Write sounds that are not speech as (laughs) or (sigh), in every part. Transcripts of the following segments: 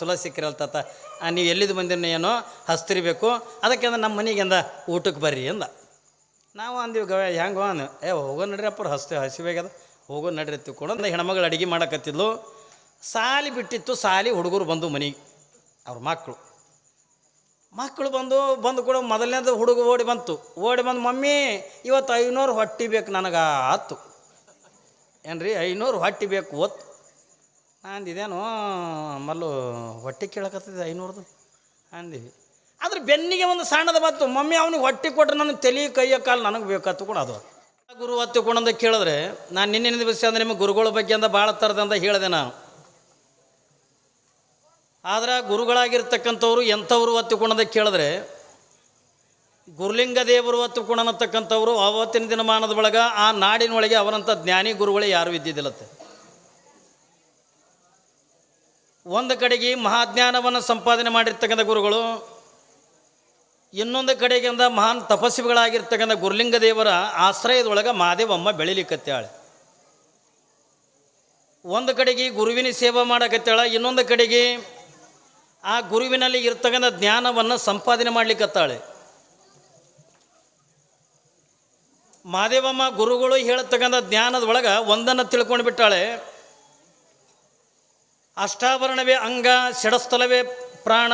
ಚಲೋ ಸಿಕ್ಕಿರಲ್ಲ ತಾತ. ನೀವು ಎಲ್ಲಿದ್ದು ಬಂದಿನ ಏನೋ ಹಸ್ತಿರ್ಬೇಕು. ಅದಕ್ಕೆ ಅಂದ್ರೆ ನಮ್ಮ ಮನೆಗೆ ಅಂದ ಊಟಕ್ಕೆ ಬರ್ರಿ ಅಂದ. ನಾವು ಅಂದೀವಿ ಗವ ಹೆಂಗೆ ಅಂದ, ಏ, ಹೋಗೋ ನಡ್ರಿ ಅಪ್ಪರು ಹಸ್ತಿ ಹಸಿವಾಗ್ಯದ ಹೋಗೋ ನಡ್ರಿ ತಿಳ್ಕೊಂಡು ಅಂದ, ಹೆಣ್ಮಗಳು ಅಡುಗೆ ಮಾಡಕತ್ತಿದ್ಲು. ಸಾಲಿ ಬಿಟ್ಟಿತ್ತು, ಸಾಲಿ ಹುಡುಗರು ಬಂದು ಮನೆಗೆ, ಅವ್ರ ಮಕ್ಕಳು ಮಕ್ಕಳು ಬಂದು ಬಂದು ಕೂಡ ಮೊದಲನೇದು ಹುಡುಗ ಓಡಿ ಬಂತು. ಓಡಿ ಬಂದು, ಮಮ್ಮಿ, ಇವತ್ತು ಐನೂರು ಹೊಟ್ಟಿ ಬೇಕು ನನಗೆ, ಆತು. ಏನ್ರಿ, ಐನೂರು ಹೊಟ್ಟಿ ಬೇಕು, ಒತ್ತು. ಅಂದಿದೇನು ಮಲ್ಲು ಹೊಟ್ಟೆ ಕೇಳಕತ್ತಿದೆ ಐನೂರದು. ಅಂದಿವಿ. ಆದ್ರೆ ಬೆನ್ನಿಗೆ ಒಂದು ಸಣ್ಣದ ಬಂತು ಮಮ್ಮಿ, ಅವನಿಗೆ ಹೊಟ್ಟೆ ಕೊಟ್ಟರೆ ನನಗೆ ತಲೆ, ಕೈಯ ಕಾಲು ನನಗೆ ಬೇಕತ್ತು ಕೂಡ ಅದು. ಗುರು ಹತ್ತುಕೊಂಡಂದ ಕೇಳಿದ್ರೆ, ನಾನು ನಿನ್ನೆ ದಿವಸ ಅಂದ್ರೆ ನಿಮಗೆ ಗುರುಗಳ ಬಗ್ಗೆ ಅಂದ ಭಾಳ ಥರದಂದ ಹೇಳಿದೆ ನಾನು. ಆದ್ರೆ ಗುರುಗಳಾಗಿರ್ತಕ್ಕಂಥವ್ರು ಎಂಥವ್ರು ಹತ್ತಿಕೊಂಡಂತ ಕೇಳಿದ್ರೆ, ಗುರುಲಿಂಗ ದೇವರು ಒತ್ತುಕೊಂಡನತಕ್ಕಂಥವ್ರು ಅವತ್ತಿನ ದಿನಮಾನದ ಒಳಗೆ ಆ ನಾಡಿನೊಳಗೆ ಅವರಂಥ ಜ್ಞಾನಿ ಗುರುಗಳೇ ಯಾರು ಇದ್ದಿದ್ದಿಲ್ಲತ್ತೆ. ಒಂದು ಕಡೆಗೆ ಮಹಾಜ್ಞಾನವನ್ನು ಸಂಪಾದನೆ ಮಾಡಿರ್ತಕ್ಕಂಥ ಗುರುಗಳು, ಇನ್ನೊಂದು ಕಡೆಗೆ ಅಂದ ಮಹಾನ್ ತಪಸ್ವಿಗಳಾಗಿರ್ತಕ್ಕಂಥ ಗುರುಲಿಂಗ ದೇವರ ಆಶ್ರಯದೊಳಗೆ ಮಾದೇವಮ್ಮ ಬೆಳಿಲಿಕ್ಕತ್ತಾಳೆ. ಒಂದು ಕಡೆಗೆ ಗುರುವಿನ ಸೇವೆ ಮಾಡಕತ್ತಾಳೆ, ಇನ್ನೊಂದು ಕಡೆಗೆ ಆ ಗುರುವಿನಲ್ಲಿ ಇರ್ತಕ್ಕಂಥ ಜ್ಞಾನವನ್ನು ಸಂಪಾದನೆ ಮಾಡಲಿಕ್ಕತ್ತಾಳೆ. ಮಾದೇವಮ್ಮ ಗುರುಗಳು ಹೇಳ್ತಕ್ಕಂಥ ಜ್ಞಾನದೊಳಗೆ ಒಂದನ್ನು ತಿಳ್ಕೊಂಡು ಬಿಟ್ಟಾಳೆ ಅಷ್ಟಾಭರಣವೇ ಅಂಗ, ಷಡಸ್ಥಲವೇ ಪ್ರಾಣ.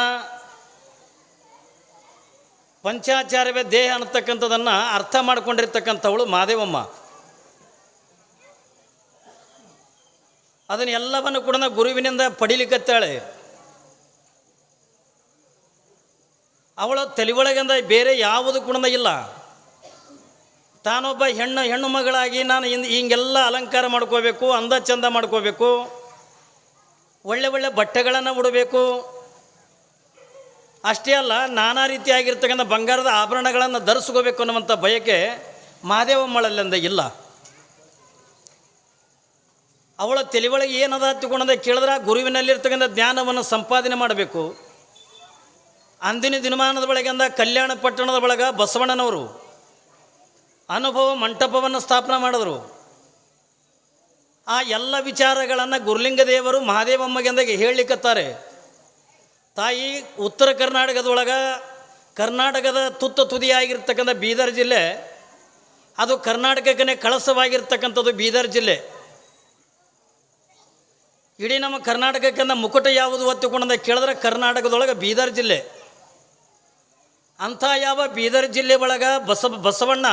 ಪಂಚಾಚಾರ್ಯವೇ ದೇಹ ಅನ್ನತಕ್ಕಂಥದ್ದನ್ನು ಅರ್ಥ ಮಾಡಿಕೊಂಡಿರ್ತಕ್ಕಂಥವಳು ಮಾದೇವಮ್ಮ. ಅದನ್ನ ಎಲ್ಲವನ್ನು ಕೂಡ ಗುರುವಿನಿಂದ ಪಡಿಲಿಕ್ಕತ್ತಾಳೆ ಅವಳ ತಲೆಯೊಳಗಿಂದ ಬೇರೆ ಯಾವುದು ಕೂಡ ಇಲ್ಲ. ತಾನೊಬ್ಬ ಹೆಣ್ಣು ಹೆಣ್ಣು ಮಗಳಾಗಿ ನಾನು ಹಿಂದೆ ಹಿಂಗೆಲ್ಲ ಅಲಂಕಾರ ಮಾಡ್ಕೋಬೇಕು, ಅಂದ ಚಂದ ಮಾಡ್ಕೋಬೇಕು. ಒಳ್ಳೆ ಒಳ್ಳೆ ಬಟ್ಟೆಗಳನ್ನು ಉಡಬೇಕು. ಅಷ್ಟೇ ಅಲ್ಲ, ನಾನಾ ರೀತಿಯಾಗಿರ್ತಕ್ಕಂಥ ಬಂಗಾರದ ಆಭರಣಗಳನ್ನು ಧರಿಸ್ಕೋಬೇಕು ಅನ್ನುವಂಥ ಬಯಕೆ ಮಹಾದೇವಮ್ಮಳಲ್ಲಿಂದ ಇಲ್ಲ. ಅವಳ ತಿಳಿವಳಗೆ ಏನದ ತಿಳ್ಕೊಂಡ ಕೇಳಿದ್ರೆ ಗುರುವಿನಲ್ಲಿರ್ತಕ್ಕಂಥ ಜ್ಞಾನವನ್ನು ಸಂಪಾದನೆ ಮಾಡಬೇಕು. ಅಂದಿನ ದಿನಮಾನದ ಒಳಗಿಂದ ಕಲ್ಯಾಣ ಪಟ್ಟಣದ ಬಳಗ ಬಸವಣ್ಣನವರು ಅನುಭವ ಮಂಟಪವನ್ನು ಸ್ಥಾಪನೆ ಮಾಡಿದ್ರು. ಆ ಎಲ್ಲ ವಿಚಾರಗಳನ್ನು ಗುರುಲಿಂಗ ದೇವರು ಮಹಾದೇವಮ್ಮಗೆಂದಾಗೆ ಹೇಳಲಿಕ್ಕತ್ತಾರೆ ತಾಯಿ, ಉತ್ತರ ಕರ್ನಾಟಕದೊಳಗ ಕರ್ನಾಟಕದ ತುತ್ತ ತುದಿಯಾಗಿರ್ತಕ್ಕಂಥ ಬೀದರ್ ಜಿಲ್ಲೆ, ಅದು ಕರ್ನಾಟಕಕ್ಕೇ ಕಳಸವಾಗಿರ್ತಕ್ಕಂಥದ್ದು ಬೀದರ್ ಜಿಲ್ಲೆ. ಇಡೀ ನಮ್ಮ ಕರ್ನಾಟಕಕ್ಕಿಂತ ಮುಕುಟ ಯಾವುದು ಒತ್ತುಕೊಂಡಂದ ಕೇಳಿದ್ರೆ ಕರ್ನಾಟಕದೊಳಗೆ ಬೀದರ್ ಜಿಲ್ಲೆ. ಅಂಥ ಯಾವ ಬೀದರ್ ಜಿಲ್ಲೆ ಒಳಗೆ ಬಸವ ಬಸವಣ್ಣ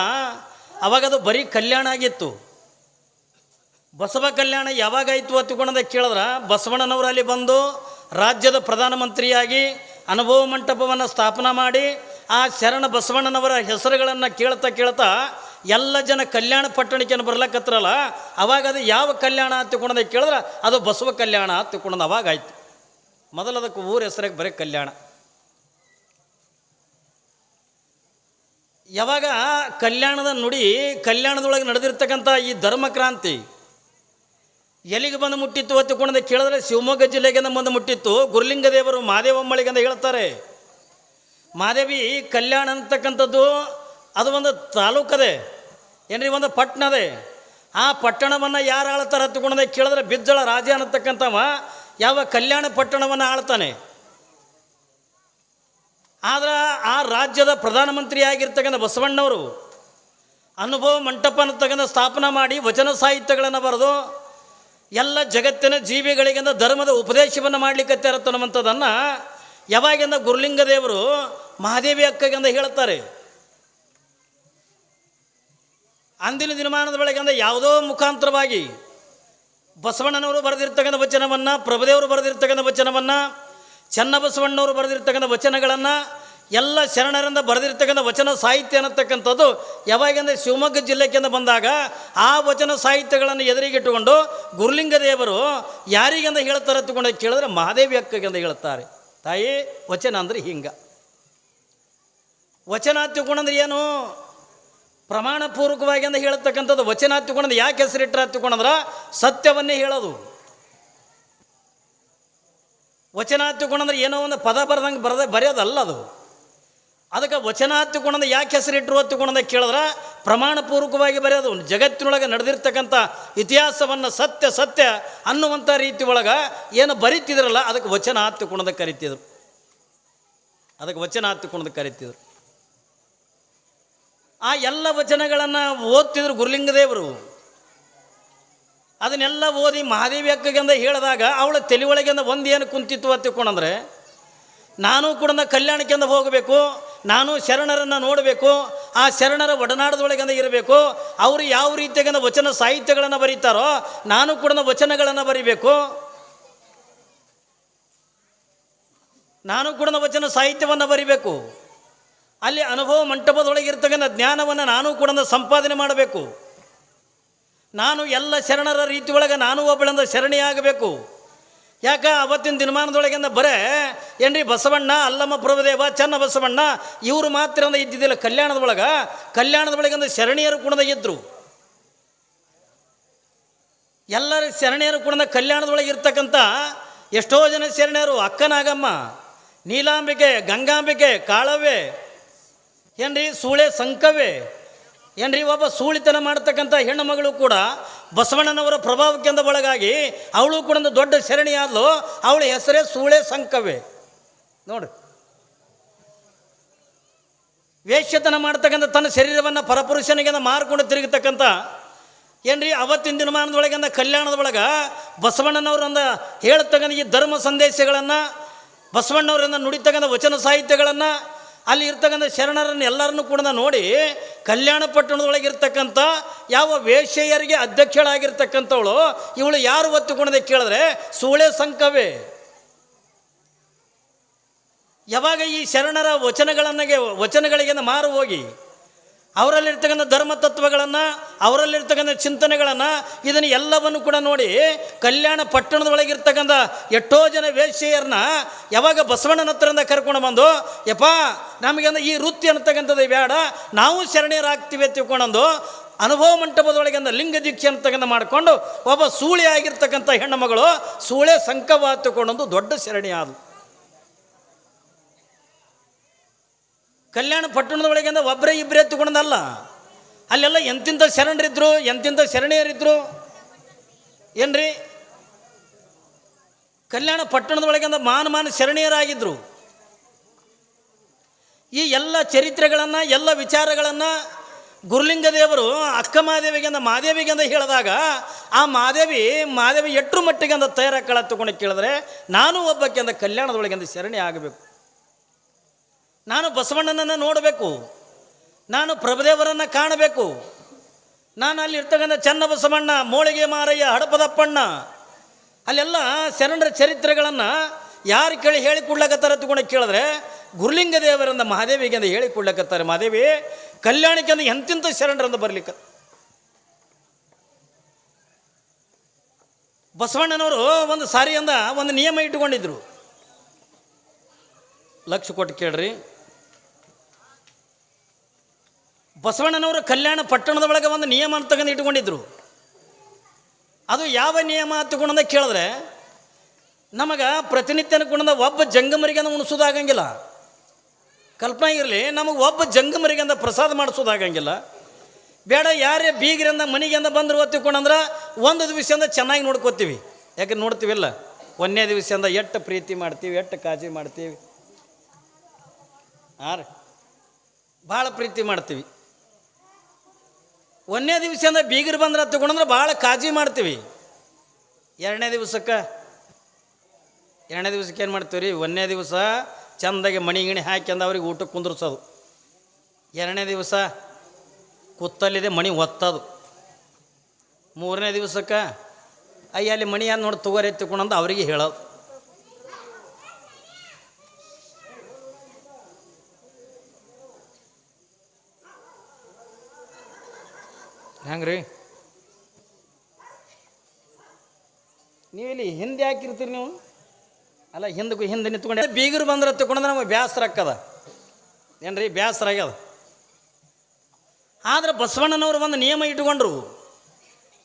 ಅವಾಗದು ಬರೀ ಕಲ್ಯಾಣ ಆಗಿತ್ತು. ಬಸವ ಕಲ್ಯಾಣ ಯಾವಾಗಾಯಿತು ಹತ್ತುಕೊಂಡದ ಕೇಳಿದ್ರೆ ಬಸವಣ್ಣನವರು ಅಲ್ಲಿ ಬಂದು ರಾಜ್ಯದ ಪ್ರಧಾನಮಂತ್ರಿಯಾಗಿ ಅನುಭವ ಮಂಟಪವನ್ನು ಸ್ಥಾಪನೆ ಮಾಡಿ, ಆ ಶರಣ ಬಸವಣ್ಣನವರ ಹೆಸರುಗಳನ್ನು ಕೇಳ್ತಾ ಕೇಳ್ತಾ ಎಲ್ಲ ಜನ ಕಲ್ಯಾಣ ಪಟ್ಟಣಕ್ಕೆ ಬರ್ಲಕ್ಕತ್ರಲ್ಲ ಅವಾಗ ಅದು ಯಾವ ಕಲ್ಯಾಣ ಹತ್ತುಕೊಂಡದ ಕೇಳಿದ್ರೆ, ಅದು ಬಸವ ಕಲ್ಯಾಣ ಹತ್ತುಕೊಂಡದ ಅವಾಗ ಆಯ್ತು ಮೊದಲು ಅದಕ್ಕೆ ಊರ ಹೆಸರಿಗೆ ಬರೀ ಕಲ್ಯಾಣ. ಯಾವಾಗ ಕಲ್ಯಾಣದ ನುಡಿ ಕಲ್ಯಾಣದೊಳಗೆ ನಡೆದಿರ್ತಕ್ಕಂಥ ಈ ಧರ್ಮ ಕ್ರಾಂತಿ ಎಲ್ಲಿಗೆ ಬಂದು ಮುಟ್ಟಿತ್ತು ಹೊತ್ತುಕೊಂಡದ ಕೇಳಿದ್ರೆ ಶಿವಮೊಗ್ಗ ಜಿಲ್ಲೆಗೆ ಬಂದು ಮುಟ್ಟಿತ್ತು. ಗುರುಲಿಂಗ ದೇವರು ಮಾದೇವಮ್ಮಳಿಗಂದ ಹೇಳ್ತಾರೆ. ಮಾದೇವಿ, ಕಲ್ಯಾಣ ಅಂತಕ್ಕಂಥದ್ದು ಅದು ಒಂದು ತಾಲೂಕದೆ. ಏನ್ರಿ, ಒಂದು ಪಟ್ಟಣದೆ. ಆ ಪಟ್ಟಣವನ್ನು ಯಾರು ಆಳ್ತಾರೆ ಹತ್ತುಕೊಂಡದ ಕೇಳಿದ್ರೆ ಬಿಜ್ಜಳ ರಾಜ ಅನ್ನತಕ್ಕಂಥವ ಯಾವ ಕಲ್ಯಾಣ ಪಟ್ಟಣವನ್ನು ಆಳ್ತಾನೆ. ಆದ್ರೆ ಆ ರಾಜ್ಯದ ಪ್ರಧಾನಮಂತ್ರಿ ಆಗಿರ್ತಕ್ಕಂಥ ಬಸವಣ್ಣವರು ಅನುಭವ ಮಂಟಪ ಅನ್ನತಕ್ಕಂಥ ಸ್ಥಾಪನೆ ಮಾಡಿ ವಚನ ಸಾಹಿತ್ಯಗಳನ್ನು ಬರೆದು ಎಲ್ಲ ಜಗತ್ತಿನ ಜೀವಿಗಳಿಗಿಂದ ಧರ್ಮದ ಉಪದೇಶವನ್ನು ಮಾಡಲಿಕ್ಕೆ ಅನ್ನುವಂಥದ್ದನ್ನು ಯಾವಾಗಿಂದ ಗುರುಲಿಂಗ ದೇವರು ಮಹಾದೇವಿ ಅಕ್ಕಗೆಂದ ಹೇಳ್ತಾರೆ ಅಂದಿನ ದಿನಮಾನದ ಬೆಳಗ್ಗೆಂದ ಯಾವುದೋ ಮುಖಾಂತರವಾಗಿ ಬಸವಣ್ಣನವರು ಬರೆದಿರ್ತಕ್ಕಂಥ ವಚನವನ್ನು, ಪ್ರಭುದೇವರು ಬರೆದಿರ್ತಕ್ಕಂಥ ವಚನವನ್ನು ಚನ್ನಬಸವಣ್ಣವರು ಬರೆದಿರ್ತಕ್ಕಂಥ ವಚನಗಳನ್ನು ಎಲ್ಲ ಶರಣರಿಂದ ಬರೆದಿರ್ತಕ್ಕಂಥ ವಚನ ಸಾಹಿತ್ಯ ಅನ್ನತಕ್ಕಂಥದ್ದು ಯಾವಾಗಿಂದ ಶಿವಮೊಗ್ಗ ಜಿಲ್ಲೆಗಿಂತ ಬಂದಾಗ ಆ ವಚನ ಸಾಹಿತ್ಯಗಳನ್ನು ಎದುರಿಗಿಟ್ಟುಕೊಂಡು ಗುರುಲಿಂಗ ದೇವರು ಯಾರಿಗೆಂದ ಹೇಳ್ತಾರೆ ತಗೊಂಡು ಕೇಳಿದ್ರೆ ಮಹಾದೇವಿ ಅಕ್ಕಗೆಂದ ಹೇಳ್ತಾರೆ. ತಾಯಿ, ವಚನ ಅಂದರೆ ಹಿಂಗ. ವಚನ ಹತ್ತಿಕೊಂಡಂದ್ರೆ ಏನು? ಪ್ರಮಾಣಪೂರ್ವಕವಾಗಿ ಅಂತ ಹೇಳ್ತಕ್ಕಂಥದ್ದು ವಚನ ಹತ್ತಿಕೊಂಡ್ರೆ ಯಾಕೆ ಹೆಸರಿಟ್ರೆ ಹತ್ತಿಕೊಂಡಂದ್ರೆ ಸತ್ಯವನ್ನೇ ಹೇಳೋದು. ವಚನ ಹತ್ತಿಕೊಂಡಂದ್ರೆ ಏನೋ ಒಂದು ಪದ ಬರೆದಂಗೆ ಬರದ ಬರೆಯೋದಲ್ಲ ಅದು. ಅದಕ್ಕೆ ವಚನ ಹತ್ತುಕೊಂಡ ಯಾಕೆ ಹೆಸರಿಟ್ಟರು ಹತ್ತುಕೊಂಡ ಕೇಳಿದ್ರೆ ಪ್ರಮಾಣಪೂರ್ವಕವಾಗಿ ಬರೆಯೋದು ಜಗತ್ತಿನೊಳಗೆ ನಡೆದಿರ್ತಕ್ಕಂಥ ಇತಿಹಾಸವನ್ನು ಸತ್ಯ ಸತ್ಯ ಅನ್ನುವಂಥ ರೀತಿ ಒಳಗೆ ಏನು ಬರೀತಿದ್ರಲ್ಲ, ಅದಕ್ಕೆ ವಚನ ಹತ್ತುಕೊಂಡದ ಕರಿತಿದ್ರು. ಅದಕ್ಕೆ ವಚನ ಹತ್ತುಕೊಂಡದ ಕರಿತಿದ್ರು. ಆ ಎಲ್ಲ ವಚನಗಳನ್ನು ಓದ್ತಿದ್ರು ಗುರುಲಿಂಗದೇವರು. ಅದನ್ನೆಲ್ಲ ಓದಿ ಮಹಾದೇವಿ ಅಕ್ಕಗೆಂದ ಹೇಳಿದಾಗ ಅವಳ ತಲೆ ಒಳಗಿಂದ ಒಂದು ಏನು ಕುಂತಿತ್ತು ಅಂತ ತಿಳ್ಕೊಂಡಂದ್ರೆ ನಾನು ಕೂಡ ಕಲ್ಯಾಣಕ್ಕೆಂದ ಹೋಗಬೇಕು ನಾನು ಶರಣರನ್ನು ನೋಡಬೇಕು, ಆ ಶರಣರ ಒಡನಾಡದೊಳಗಿಂದ ಇರಬೇಕು, ಅವರು ಯಾವ ರೀತಿಯಾಗಿಂದ ವಚನ ಸಾಹಿತ್ಯಗಳನ್ನು ಬರೀತಾರೋ, ನಾನು ಕೂಡ ವಚನಗಳನ್ನು ಬರಿಬೇಕು. ನಾನು ಕೂಡ ವಚನ ಸಾಹಿತ್ಯವನ್ನು ಬರಿಬೇಕು. ಅಲ್ಲಿ ಅನುಭವ ಮಂಟಪದೊಳಗಿರ್ತಕ್ಕಂಥ ಜ್ಞಾನವನ್ನು ನಾನು ಕೂಡ ಸಂಪಾದನೆ ಮಾಡಬೇಕು. ನಾನು ಎಲ್ಲ ಶರಣರ ರೀತಿ ಒಳಗೆ ನಾನು ಒಬ್ಬಳಿಂದ ಶರಣಿಯಾಗಬೇಕು ಯಾಕ ಅವತ್ತಿನ ದಿನಮಾನದೊಳಗಿಂದ ಬರೇ, ಏನ್ರಿ ಬಸವಣ್ಣ, ಅಲ್ಲಮ್ಮ ಪ್ರಭುದೇವ, ಚನ್ನ ಬಸವಣ್ಣ, ಇವರು ಮಾತ್ರ ಇದ್ದಿದ್ದಿಲ್ಲ ಕಲ್ಯಾಣದ ಒಳಗೆ ಕಲ್ಯಾಣದ ಒಳಗಿಂದ ಶರಣಿಯರು ಕುಣದ ಇದ್ದರು ಎಲ್ಲರ ಶರಣಿಯರು ಕುಣದ ಕಲ್ಯಾಣದೊಳಗೆ ಇರ್ತಕ್ಕಂಥ ಎಷ್ಟೋ ಜನ ಶರಣೆಯರು, ಅಕ್ಕನಾಗಮ್ಮ, ನೀಲಾಂಬಿಕೆ, ಗಂಗಾಂಬಿಕೆ ಕಾಳವೇ ಏನ್ರಿ, ಸೂಳೆ ಸಂಕವೇ ಏನ್ರಿ ಒಬ್ಬ ಸೂಳಿತನ ಮಾಡ್ತಕ್ಕಂಥ ಹೆಣ್ಣು ಮಗಳು ಕೂಡ ಬಸವಣ್ಣನವರ ಪ್ರಭಾವಕ್ಕೆಂದ ಒಳಗಾಗಿ ಅವಳು ಕೂಡ ಒಂದು ದೊಡ್ಡ ಶರಣಿಯಾದ್ಲು. ಅವಳ ಹೆಸರೇ ಸೂಳೆ ಸಂಕವೇ. ನೋಡ್ರಿ ವೇಶ್ಯತನ ಮಾಡ್ತಕ್ಕಂಥ ತನ್ನ ಶರೀರವನ್ನು ಪರಪುರುಷನಿಗೆ ಮಾರ್ಕೊಂಡು ತಿರುಗತಕ್ಕಂಥ ಏನ್ರಿ ಅವತ್ತಿನ ದಿನಮಾನದೊಳಗಿಂದ ಕಲ್ಯಾಣದೊಳಗ ಬಸವಣ್ಣನವ್ರಂದ ಹೇಳ್ತಕ್ಕಂಥ ಈ ಧರ್ಮ ಸಂದೇಶಗಳನ್ನು ಬಸವಣ್ಣವರಿಂದ ನುಡಿತಕ್ಕಂಥ ವಚನ ಸಾಹಿತ್ಯಗಳನ್ನು ಅಲ್ಲಿ ಇರ್ತಕ್ಕಂಥ ಶರಣರನ್ನು ಎಲ್ಲರನ್ನು ಕೂಡ ನೋಡಿ ಕಲ್ಯಾಣ ಪಟ್ಟಣದೊಳಗೆ ಇರ್ತಕ್ಕಂಥ ಯಾವ ವೇಶ್ಯೆಯರಿಗೆ ಅಧ್ಯಕ್ಷಳಾಗಿರ್ತಕ್ಕಂಥವಳು, ಇವಳು ಯಾರು ಒತ್ತುಕೊಂಡದೆ ಕೇಳಿದ್ರೆ ಸೂಳೆ ಸಂಕವೇ. ಯಾವಾಗ ಈ ಶರಣರ ವಚನಗಳನ್ನಗೆ ವಚನಗಳಿಗೆ ಮಾರು ಹೋಗಿ ಅವರಲ್ಲಿರ್ತಕ್ಕಂಥ ಧರ್ಮ ತತ್ವಗಳನ್ನು ಅವರಲ್ಲಿರ್ತಕ್ಕಂಥ ಚಿಂತನೆಗಳನ್ನು ಇದನ್ನು ಎಲ್ಲವನ್ನು ಕೂಡ ನೋಡಿ ಕಲ್ಯಾಣ ಪಟ್ಟಣದೊಳಗಿರ್ತಕ್ಕಂಥ ಎಷ್ಟೋ ಜನ ವೇಶ್ಯೆಯರನ್ನ ಯಾವಾಗ ಬಸವಣ್ಣನ ಹತ್ರದಿಂದ ಕರ್ಕೊಂಡು ಬಂದು, ಯಪ್ಪ ನಮಗೆಂದ ಈ ವೃತ್ತಿ ಅನ್ನತಕ್ಕಂಥದ್ದು ಬೇಡ, ನಾವು ಶರಣೀಯರಾಗ್ತೀವಿ ತಿಳ್ಕೊಂಡಂದು ಅನುಭವ ಮಂಟಪದೊಳಗಿಂದ ಲಿಂಗ ದೀಕ್ಷೆ ಅಂತಕ್ಕಂಥ ಮಾಡಿಕೊಂಡು ಒಬ್ಬ ಸೂಳೆ ಆಗಿರ್ತಕ್ಕಂಥ ಹೆಣ್ಣು ಮಗಳು ಸೂಳೆ ಸಂಕವ ತಗೊಂಡೊಂದು ದೊಡ್ಡ ಶರಣಿ ಆದಳು ಕಲ್ಯಾಣ ಪಟ್ಟಣದ ಪಟ್ಟಣದೊಳಗಿಂದ ಒಬ್ಬರೇ ಇಬ್ಬರೇ ತಗೊಂಡಲ್ಲ ಅಲ್ಲೆಲ್ಲ ಎಂತಿಂಥ ಶರಣರಿದ್ರು ಎಂತಿಂಥ ಶರಣೆಯರಿದ್ರು. ಏನ್ರಿ? ಕಲ್ಯಾಣ ಪಟ್ಟಣದ ಪಟ್ಟಣದೊಳಗಿಂದ ಮಾನ ಮಾನ ಶರಣೀಯರಾಗಿದ್ದರು ಈ ಎಲ್ಲ ಚರಿತ್ರೆಗಳನ್ನು, ಎಲ್ಲ ವಿಚಾರಗಳನ್ನು ಗುರುಲಿಂಗ ದೇವರು ಅಕ್ಕ ಮಹಾದೇವಿಗೆಂದ ಮಹಾದೇವಿಗೆಂದ ಹೇಳಿದಾಗ, ಆ ಮಾದೇವಿ ಮಾದೇವಿ ಎಟ್ರು ಮಟ್ಟಿಗೆ ಅಂದ ತಯಾರಾಕಳ ತಗೊಂಡು ಕೇಳಿದ್ರೆ, ನಾನು ಒಬ್ಬಕ್ಕೆಂದ ಕಲ್ಯಾಣದೊಳಗಿಂದ ಶರಣಿ ಆಗಬೇಕು. ನಾನು ಬಸವಣ್ಣನನ್ನು ನೋಡಬೇಕು. ನಾನು ಪ್ರಭುದೇವರನ್ನು ಕಾಣಬೇಕು. ನಾನು ಅಲ್ಲಿ ಇರ್ತಕ್ಕಂಥ ಚನ್ನ ಬಸವಣ್ಣ ಮೋಳಿಗೆ ಮಾರಯ್ಯ, ಹಡಪದಪ್ಪಣ್ಣ, ಅಲ್ಲೆಲ್ಲ ಶರಣರ ಚರಿತ್ರೆಗಳನ್ನು ಯಾರು ಕೇಳಿ ಹೇಳಿಕೊಡ್ಲಕತ್ತಾರ ತಗೊಂಡು ಕೇಳಿದ್ರೆ ಗುರುಲಿಂಗ ದೇವರಂದ ಮಹಾದೇವಿಗೆ ಅಂತ ಹೇಳಿಕೊಡ್ಲಕತ್ತಾರೆ ಮಹಾದೇವಿ ಕಲ್ಯಾಣಕ್ಕೆ ಅಂದ್ರೆ ಎಂತಿಂತ ಶರಣರಂದು ಬರ್ಲಿಕ್ಕೆ. ಬಸವಣ್ಣನವರು ಒಂದು ಸಾರಿ ಅಂದ ಒಂದು ನಿಯಮ ಇಟ್ಟುಕೊಂಡಿದ್ರು. ಲಕ್ಷ ಕೊಟ್ಟು ಕೇಳ್ರಿ. ಬಸವಣ್ಣನವರು ಕಲ್ಯಾಣ ಪಟ್ಟಣದ ಒಳಗೆ ಒಂದು ನಿಯಮ ತಗೊಂಡು ಇಟ್ಕೊಂಡಿದ್ರು. ಅದು ಯಾವ ನಿಯಮ ಅಂತ ಕೇಳಿದ್ರೆ, ನಮಗೆ ಪ್ರತಿನಿತ್ಯ ಅನ್ಕೊಂಡ ಒಬ್ಬ ಜಂಗಮರಿಗೆ ಉಣಿಸೋದಾಗಂಗಿಲ್ಲ ಕಲ್ಪನೆ ಇರಲಿ, ನಮಗೆ ಒಬ್ಬ ಜಂಗಮರಿಗಂದ ಪ್ರಸಾದ ಮಾಡಿಸೋದಾಗಂಗಿಲ್ಲ ಬೇಡ, ಯಾರೇ ಬೀಗರಿಂದ ಮನೆಗೆಂದ ಬಂದರು ಒತ್ತಿಕೊಂಡಂದ್ರೆ ಒಂದು ದಿವಸದಿಂದ ಚೆನ್ನಾಗಿ ನೋಡ್ಕೋತೀವಿ. ಯಾಕೆ ನೋಡ್ತೀವಿಲ್ಲ ಒಂದನೇ ದಿವಸದಿಂದ ಎಷ್ಟು ಪ್ರೀತಿ ಮಾಡ್ತೀವಿ ಎಷ್ಟು ಕಾಜಿ ಮಾಡ್ತೀವಿ. ಹಾಂ ರೀ. ಭಾಳ ಪ್ರೀತಿ ಮಾಡ್ತೀವಿ. ಒಂದನೇ ಅಂದ್ರೆ ಬೀಗರು ಬಂದ್ರೆ ತಗೊಂಡಂದ್ರೆ ಭಾಳ ಕಾಜಿ ಮಾಡ್ತೀವಿ. ಎರಡನೇ ದಿವಸಕ್ಕೆ ಎರಡನೇ ದಿವಸಕ್ಕೆ ಏನು ಮಾಡ್ತೀವಿ ರೀ ಒಂದನೇ ದಿವಸ ಚಂದಾಗಿ ಮಣಿ ಗಿಣಿ ಹಾಕ್ಯಂದು ಅವ್ರಿಗೆ ಊಟಕ್ಕೆ ಕುಂದ್ರಿಸೋದು. ಎರಡನೇ ದಿವಸ ಕುತ್ತಲ್ಲಿದೆ ಮಣಿ ಒತ್ತದು. ಮೂರನೇ ದಿವಸಕ್ಕೆ, ಅಯ್ಯ, ಅಲ್ಲಿ ಮಣಿ ಅಂದ್ ನೋಡಿ ತಗೋರಿ ತಗೊಂಡಂದು ಅವರಿಗೆ ಹೇಳೋದು. ಹೆಂಗ್ರಿ? ರೀ ನೀವಿಲ್ಲಿ ಹಿಂದೆ ಹಾಕಿರ್ತೀರಿ ನೀವು? ಅಲ್ಲ, ಹಿಂದಕ್ಕೂ ಹಿಂದೆ ನಿಂತ್ಕೊಂಡೆ. ಬೀಗರು ಬಂದ್ರೆ ತಗೊಂಡ್ರೆ ನಮಗೆ ಬೇಸರ ಏನು ಏನ್ರಿ ಬೇಸರ ಆಗ್ಯದ? ಆದ್ರೆ ಬಸವಣ್ಣನವರು ಒಂದು ನಿಯಮ ಇಟ್ಕೊಂಡ್ರು.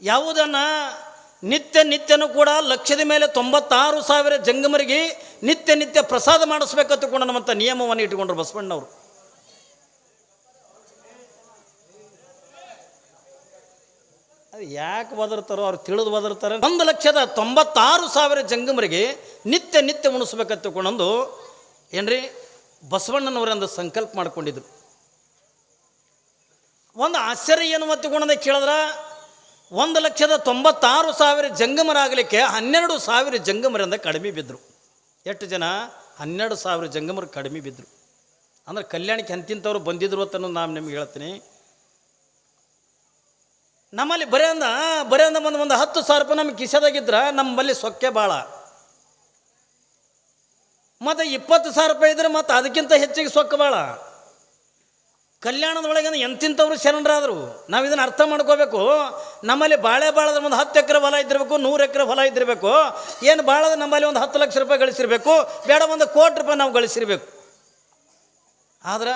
ಯಾವುದನ್ನು ನಿತ್ಯ ನಿತ್ಯನೂ ಕೂಡ ಲಕ್ಷದ ಮೇಲೆ ತೊಂಬತ್ತಾರು ಸಾವಿರ ಜಂಗಮರಿಗೆ ನಿತ್ಯ ನಿತ್ಯ ಪ್ರಸಾದ ಮಾಡಿಸ್ಬೇಕಂತ ಕೂಡ ನಮ್ಮಂಥ ನಿಯಮವನ್ನು ಇಟ್ಕೊಂಡ್ರು ಬಸವಣ್ಣವರು ಯಾಕೆ ಬದರ್ತಾರೋ ಅವ್ರು ತಿಳಿದು ಬದರ್ತಾರೆ ಒಂದು ಲಕ್ಷದ ತೊಂಬತ್ತಾರು ಸಾವಿರ ಜಂಗಮರಿಗೆ ನಿತ್ಯ ನಿತ್ಯ ಉಣಿಸ್ಬೇಕಂತ ತಿಳ್ಕೊಂಡೊಂದು ಏನ್ರಿ ಬಸವಣ್ಣನವರಂದು ಸಂಕಲ್ಪ ಮಾಡಿಕೊಂಡಿದ್ರು. ಒಂದು ಆಶ್ಚರ್ಯ ಏನು ಮತ್ತುಕೊಂಡಂದ ಕೇಳಿದ್ರ? ಒಂದು ಲಕ್ಷದ ತೊಂಬತ್ತಾರು ಸಾವಿರ ಜಂಗಮರಾಗಲಿಕ್ಕೆ ಹನ್ನೆರಡು ಸಾವಿರ ಜಂಗಮರಿಂದ ಕಡಿಮೆ ಬಿದ್ದರು ಎಷ್ಟು ಜನ? ಹನ್ನೆರಡು ಸಾವಿರ ಜಂಗಮರು ಕಡಿಮೆ ಬಿದ್ದರು ಅಂದ್ರೆ ಕಲ್ಯಾಣಕ್ಕೆ ಅಂತಿಂಥವ್ರು ಬಂದಿದ್ರು ಅಂತ ನಾನು ನಿಮ್ಗೆ ಹೇಳ್ತೀನಿ. ನಮ್ಮಲ್ಲಿ ಬರೀ ಅಂದ ಬರೀ ಅಂದ ಒಂದು ಒಂದು ಹತ್ತು ಸಾವಿರ ರೂಪಾಯಿ ನಮ್ಗೆ ಕಿಸೆದಾಗಿದ್ರೆ ನಮ್ಮಲ್ಲಿ ಸೊಕ್ಕೆ ಭಾಳ ಮತ್ತು ಇಪ್ಪತ್ತು ಸಾವಿರ ರೂಪಾಯಿ ಇದ್ರೆ ಮತ್ತು ಅದಕ್ಕಿಂತ ಹೆಚ್ಚಿಗೆ ಸೊಕ್ಕ ಭಾಳ ಕಲ್ಯಾಣದ ಒಳಗೆ ಎಂತಿಂಥವ್ರು ಶರಣರಾದರು. ನಾವು ಇದನ್ನು ಅರ್ಥ ಮಾಡ್ಕೋಬೇಕು. ನಮ್ಮಲ್ಲಿ ಬಾಳೆ ಬಾಳದ ಒಂದು ಹತ್ತು ಎಕರೆ ಹೊಲ ಇದ್ದಿರಬೇಕು, ನೂರು ಎಕರೆ ಹೊಲ ಇದ್ದಿರಬೇಕು. ಏನು ಬಾಳದ ನಮ್ಮಲ್ಲಿ ಒಂದು ಹತ್ತು ಲಕ್ಷ ರೂಪಾಯಿ ಗಳಿಸಿರ್ಬೇಕು, ಬೇಡ ಒಂದು ಕೋಟಿ ರೂಪಾಯಿ ನಾವು ಗಳಿಸಿರ್ಬೇಕು. ಆದ್ರೆ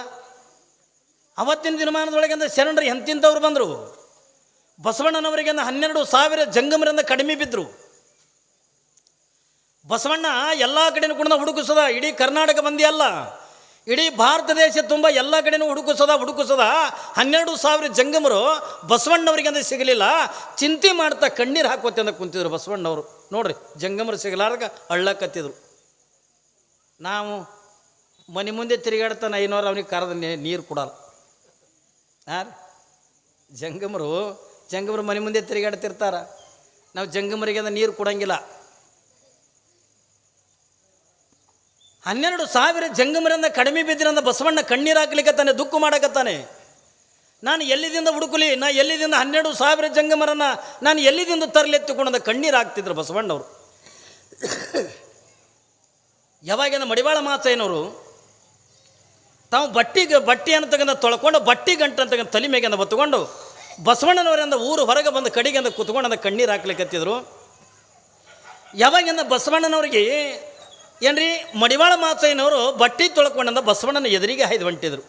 ಅವತ್ತಿನ ದಿನಮಾನದೊಳಗಿಂದ ಶರಣರು ಎಂತಿಂಥವ್ರು ಬಂದರು. ಬಸವಣ್ಣನವರಿಗೆ ಹನ್ನೆರಡು ಸಾವಿರ ಜಂಗಮರಿಂದ ಕಡಿಮೆ ಬಿದ್ದರು ಬಸವಣ್ಣ ಎಲ್ಲ ಕಡೆನೂ ಕೂಡ ಹುಡುಕಿಸದ, ಇಡೀ ಕರ್ನಾಟಕ ಮಂದಿ ಅಲ್ಲ. ಇಡೀ ಭಾರತ ದೇಶ ತುಂಬ ಎಲ್ಲ ಕಡೆನೂ ಹುಡುಕಿಸದ ಹುಡುಕಿಸದ ಹನ್ನೆರಡು ಸಾವಿರ ಜಂಗಮರು ಬಸವಣ್ಣವರಿಗೆ ಅಂದರೆ ಸಿಗಲಿಲ್ಲ. ಚಿಂತೆ ಮಾಡ್ತಾ ಕಣ್ಣೀರು ಹಾಕೋತಿ ಅಂತ ಕುಂತಿದ್ರು ಬಸವಣ್ಣವರು. ನೋಡ್ರಿ, ಜಂಗಮರು ಸಿಗಲಾರ್ದಾಗ ಅಳ್ಳಕತ್ತಿದ್ರು. ನಾವು ಮನೆ ಮುಂದೆ ತಿರುಗಾಡ್ತಾನೆ ಐನೂರು ಅವನಿಗೆ ಕರೆದ ನೀರು ಕೊಡಲ್ಲ. ಯಾರು ಜಂಗಮರು ಜಂಗಮರು ಮನೆ ಮುಂದೆ ತಿರುಗಾಡ್ತಿರ್ತಾರ. ನಾವು ಜಂಗಮರಿಗೆ ಅಂದ್ರೆ ನೀರು ಕೊಡಂಗಿಲ್ಲ. ಹನ್ನೆರಡು ಸಾವಿರ ಜಂಗಮರಿಂದ ಕಡಿಮೆ ಬಿದ್ದಿರಂದ ಬಸವಣ್ಣ ಕಣ್ಣೀರು ಹಾಕ್ಲಿಕ್ಕತ್ತಾನೆ ದುಃಖ ಮಾಡಕತ್ತಾನೆ. ನಾನು ಎಲ್ಲಿದಿಂದ ಹುಡುಕಲಿ? ನಾ ಎಲ್ಲಿದಿಂದ ಹನ್ನೆರಡು ಸಾವಿರ ಜಂಗಮರನ್ನ ನಾನು ಎಲ್ಲಿದಿಂದ ತರಲೆತ್ತಿಕೊಂಡ ಕಣ್ಣೀರು ಹಾಕ್ತಿದ್ರು ಬಸವಣ್ಣವರು. ಯಾವಾಗಿಂದ ಮಡಿವಾಳ ಮಾಚಯ್ಯನವರು ತಾವು ಬಟ್ಟಿಗೆ ಬಟ್ಟೆ ಅಂತಕ್ಕಂಥ ತೊಳ್ಕೊಂಡು ಬಟ್ಟಿ ಗಂಟು ಅಂತಕ್ಕಂಥ ತಲೆ ಮೇಗಿಂದ ಬತ್ತುಕೊಂಡು ಬಸವಣ್ಣನವರಿಂದ ಊರು ಹೊರಗೆ ಬಂದು ಕಡೆಗಿಂದ ಕುತ್ಕೊಂಡು ಕಣ್ಣೀರು ಹಾಕ್ಲಿಕ್ಕತ್ತಿದ್ರು ಯಾವಾಗಿಂದ ಬಸವಣ್ಣನವ್ರಿಗೆ ಏನ್ರಿ ಮಡಿವಾಳ ಮಾತಯ್ಯನವರು ಬಟ್ಟಿ ತೊಳ್ಕೊಂಡಂದ ಬಸವಣ್ಣನ ಎದುರಿಗೆ ಹಾಯ್ದು ಹೊಂಟಿದ್ರು.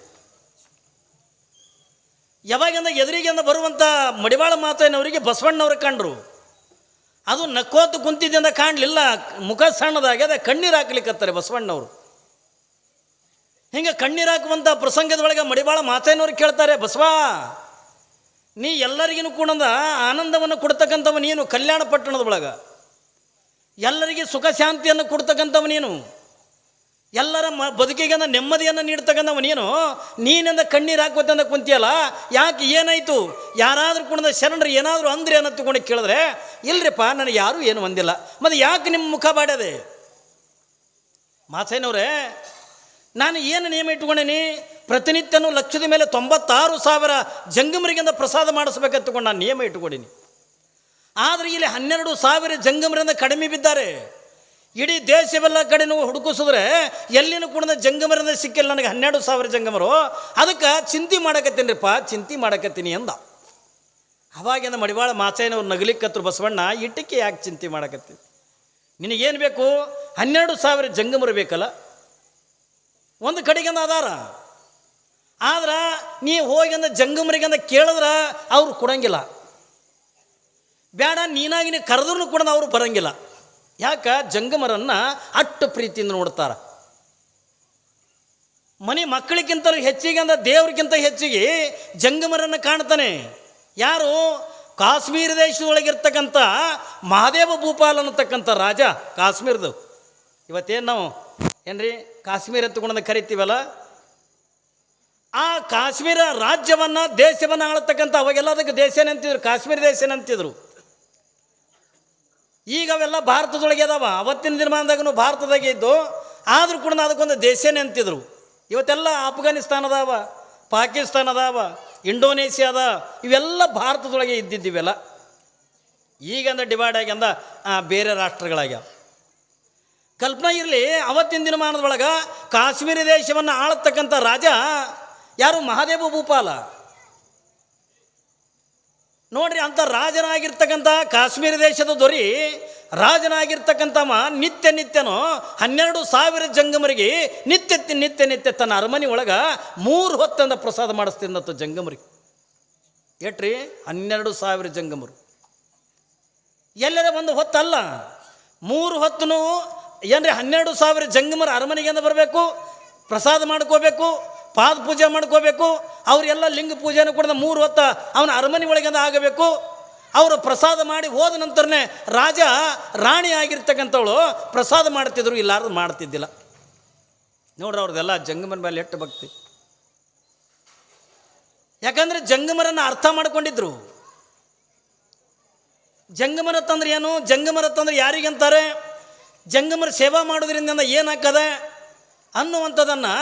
ಯಾವಾಗಿಂದ ಎದುರಿಗೆಂದ ಬರುವಂಥ ಮಡಿವಾಳ ಮಾತಯ್ಯನವರಿಗೆ ಬಸವಣ್ಣನವ್ರು ಕಂಡ್ರು. ಅದು ನಕ್ಕೋತು ಕುಂತಿದ್ದಿಂದ ಕಾಣಲಿಲ್ಲ. ಮುಖ ಸಣ್ಣದಾಗ್ಯದ ಕಣ್ಣೀರು ಹಾಕ್ಲಿಕ್ಕತ್ತಾರೆ ಬಸವಣ್ಣನವರು. ಹಿಂಗೆ ಕಣ್ಣೀರು ಹಾಕುವಂಥ ಪ್ರಸಂಗದೊಳಗೆ ಮಡಿವಾಳ ಮಾತಯ್ಯನವ್ರು ಕೇಳ್ತಾರೆ, ಬಸವ ನೀ ಎಲ್ಲರಿಗೂ ಕೂಡ ಆನಂದವನ್ನು ಕೊಡ್ತಕ್ಕಂಥವ ನೀನು, ಕಲ್ಯಾಣ ಪಟ್ಟಣದ ಒಳಗೆ. ಎಲ್ಲರಿಗೆ ಸುಖ ಶಾಂತಿಯನ್ನು ಕೊಡ್ತಕ್ಕಂಥವ ನೀನು. ಎಲ್ಲರ ಮ ಬದುಕಿಗೆ ನೆಮ್ಮದಿಯನ್ನು ನೀಡ್ತಕ್ಕಂಥವ ನೀನು. ನೀನಿಂದ ಕಣ್ಣೀರು ಹಾಕೋತಂದ ಕುಂತಿಯಲ್ಲ, ಯಾಕೆ ಏನಾಯಿತು? ಯಾರಾದರೂ ಕೂಡ ಶರಣರು ಏನಾದರೂ ಅಂದ್ರೆ ಅನ್ನೋ ತಗೊಂಡು ಕೇಳಿದ್ರೆ, ಇಲ್ರಿಪ್ಪ, ನನಗೆ ಯಾರೂ ಏನು ಒಂದಿಲ್ಲ ಮತ್ತು ಯಾಕೆ ನಿಮ್ಮ ಮುಖ ಬಾಡ್ಯದೆ? ಮಾಸೇನವ್ರೆ ನಾನು ಏನು ನಿಯಮ ಇಟ್ಕೊಂಡೇನಿ ಪ್ರತಿನಿತ್ಯನೂ ಲಕ್ಷದ ಮೇಲೆ ತೊಂಬತ್ತಾರು ಸಾವಿರ ಜಂಗಮರಿಗಿಂದ ಪ್ರಸಾದ ಮಾಡಿಸ್ಬೇಕಂತಕೊಂಡು ನಾನು ನಿಯಮ ಇಟ್ಟುಕೊಂಡಿನಿ. ಆದರೆ ಇಲ್ಲಿ ಹನ್ನೆರಡು ಸಾವಿರ ಜಂಗಮರಿಂದ ಕಡಿಮೆ ಬಿದ್ದಾರೆ. ಇಡೀ ದೇಶವೆಲ್ಲ ಕಡೆನೂ ಹುಡುಕಿಸಿದ್ರೆ ಎಲ್ಲಿನೂ ಕೂಡ ಜಂಗಮರಿಂದ ಸಿಕ್ಕಿಲ್ಲ ನನಗೆ ಹನ್ನೆರಡು ಸಾವಿರ ಜಂಗಮರು. ಅದಕ್ಕೆ ಚಿಂತೆ ಮಾಡಕತ್ತೀನಿರಿಪ್ಪ, ಚಿಂತೆ ಮಾಡಕತ್ತೀನಿ ಅಂದ. ಅವಾಗಿಂದ ಮಡಿವಾಳ ಮಾಚಾಯನವ್ರು ನಗಲಿಕ್ಕತ್ರು ಬಸವಣ್ಣ ಇಟ್ಟಕ್ಕೆ ಯಾಕೆ ಚಿಂತೆ ಮಾಡಕತ್ತಿ? ನಿನಗೇನು ಬೇಕು? ಹನ್ನೆರಡು ಸಾವಿರ ಜಂಗಮರು ಬೇಕಲ್ಲ? ಒಂದು ಕಡೆಗಿಂದ ಅದಾರ. ಆದ್ರೆ ನೀ ಹೋಗಿಂದ ಜಂಗಮರಿಗಂದ ಕೇಳಿದ್ರೆ ಅವರು ಕೊಡಂಗಿಲ್ಲ. ಬೇಡ ನೀನಾಗಿ ನೀ ಕರೆದ್ರೂ ಕೂಡ ಅವರು ಬರಂಗಿಲ್ಲ. ಯಾಕ? ಜಂಗಮರನ್ನ ಅಟ್ಟು ಪ್ರೀತಿಯಿಂದ ನೋಡ್ತಾರೆ. ಮನೆ ಮಕ್ಕಳಿಗಿಂತಲೂ ಹೆಚ್ಚಿಗೆ ಅಂದ ದೇವ್ರಿಗಿಂತ ಹೆಚ್ಚಿಗೆ ಜಂಗಮರನ್ನು ಕಾಣ್ತಾನೆ. ಯಾರು? ಕಾಶ್ಮೀರ ದೇಶದೊಳಗಿರ್ತಕ್ಕಂಥ ಮಹಾದೇವ ಭೂಪಾಲ್ ಅನ್ನತಕ್ಕಂಥ ರಾಜ ಕಾಶ್ಮೀರದು. ಇವತ್ತೇನು ನಾವು? ಏನ್ರಿ? ಕಾಶ್ಮೀರ ಎತ್ತುಕೊಂಡ ಕರಿತೀವಲ್ಲ? ಆ ಕಾಶ್ಮೀರ ರಾಜ್ಯವನ್ನು ದೇಶವನ್ನು ಆಳತಕ್ಕಂಥ ಅವಾಗೆಲ್ಲ ಅದಕ್ಕೆ ದೇಶನೇ ಅಂತಿದ್ರು ಕಾಶ್ಮೀರ ದೇಶನೇ ಅಂತಿದ್ರು ಈಗ ಅವೆಲ್ಲ ಭಾರತದೊಳಗೆ ಅದಾವ. ಅವತ್ತಿನ ದಿನಮಾನದಾಗೂ ಭಾರತದಾಗೆ ಇದ್ದು, ಆದರೂ ಕೂಡ ಅದಕ್ಕೊಂದು ದೇಶನೇ ಅಂತಿದ್ರು ಇವತ್ತೆಲ್ಲ ಅಫ್ಘಾನಿಸ್ತಾನ ಅದಾವ, ಪಾಕಿಸ್ತಾನ ಅದಾವ, ಇಂಡೋನೇಷ್ಯಾ ಅದ, ಇವೆಲ್ಲ ಭಾರತದೊಳಗೆ ಇದ್ದಿದ್ದಿವೆಲ್ಲ ಈಗಂದ ಡಿವೈಡ್ ಆಗ್ಯಂದ ಬೇರೆ ರಾಷ್ಟ್ರಗಳಾಗ್ಯಾವ. ಕಲ್ಪನೆ ಇರಲಿ, ಅವತ್ತಿನ ದಿನಮಾನದೊಳಗೆ ಕಾಶ್ಮೀರ ದೇಶವನ್ನು ಆಳತಕ್ಕಂಥ ರಾಜ ಯಾರು ಮಹಾದೇವ ಭೂಪಾಲ? ನೋಡ್ರಿ, ಅಂತ ರಾಜನಾಗಿರ್ತಕ್ಕಂಥ ಕಾಶ್ಮೀರ ದೇಶದ ದೊರಿ ರಾಜನಾಗಿರ್ತಕ್ಕಂಥವ ನಿತ್ಯ ನಿತ್ಯನೋ ಹನ್ನೆರಡು ಸಾವಿರ ಜಂಗಮರಿಗೆ ನಿತ್ಯ ನಿತ್ಯ ನಿತ್ಯ ತನ್ನ ಅರಮನೆ ಒಳಗೆ ಮೂರು ಹೊತ್ತಂದ ಪ್ರಸಾದ ಮಾಡಿಸ್ತಿದ್ದಂಥ ಜಂಗಮರಿಗೆ ಏಟ್ರಿ? ಹನ್ನೆರಡು ಸಾವಿರ ಜಂಗಮರು. ಎಲ್ಲರ ಒಂದು ಹೊತ್ತಲ್ಲ. ಮೂರು ಹೊತ್ತು ಏನ್ರಿ, ಹನ್ನೆರಡು ಸಾವಿರ ಜಂಗಮರ ಅರಮನೆಗೆ ಬರಬೇಕು, ಪ್ರಸಾದ ಮಾಡ್ಕೋಬೇಕು ಪಾದ ಪೂಜೆ ಮಾಡ್ಕೋಬೇಕು ಅವರೆಲ್ಲ ಲಿಂಗ ಪೂಜೆನೂ ಕೂಡ ಮೂರು ಹೊತ್ತ ಅವನ ಅರಮನೆ ಒಳಗಿಂದ ಆಗಬೇಕು. ಅವರು ಪ್ರಸಾದ ಮಾಡಿ ಹೋದ ನಂತರನೇ ರಾಜ ರಾಣಿ ಆಗಿರ್ತಕ್ಕಂಥವಳು ಪ್ರಸಾದ ಮಾಡ್ತಿದ್ರು ಇಲ್ಲಾರು ಮಾಡ್ತಿದ್ದಿಲ್ಲ. ನೋಡ್ರಿ ಅವ್ರದ್ದೆಲ್ಲ ಜಂಗಮನ ಮೇಲೆ ಎಟ್ಟು ಭಕ್ತಿ. ಯಾಕಂದ್ರೆ ಜಂಗಮರನ್ನು ಅರ್ಥ ಮಾಡ್ಕೊಂಡಿದ್ರು. ಜಂಗಮರ ತಂದ್ರೆ ಏನು? ಜಂಗಮರ ತಂದ್ರೆ ಯಾರಿಗಂತಾರೆ ಜಂಗಮರ ಸೇವಾ ಮಾಡೋದ್ರಿಂದ ಏನಾಗ್ತದೆ ಅನ್ನುವಂಥದ್ದನ್ನು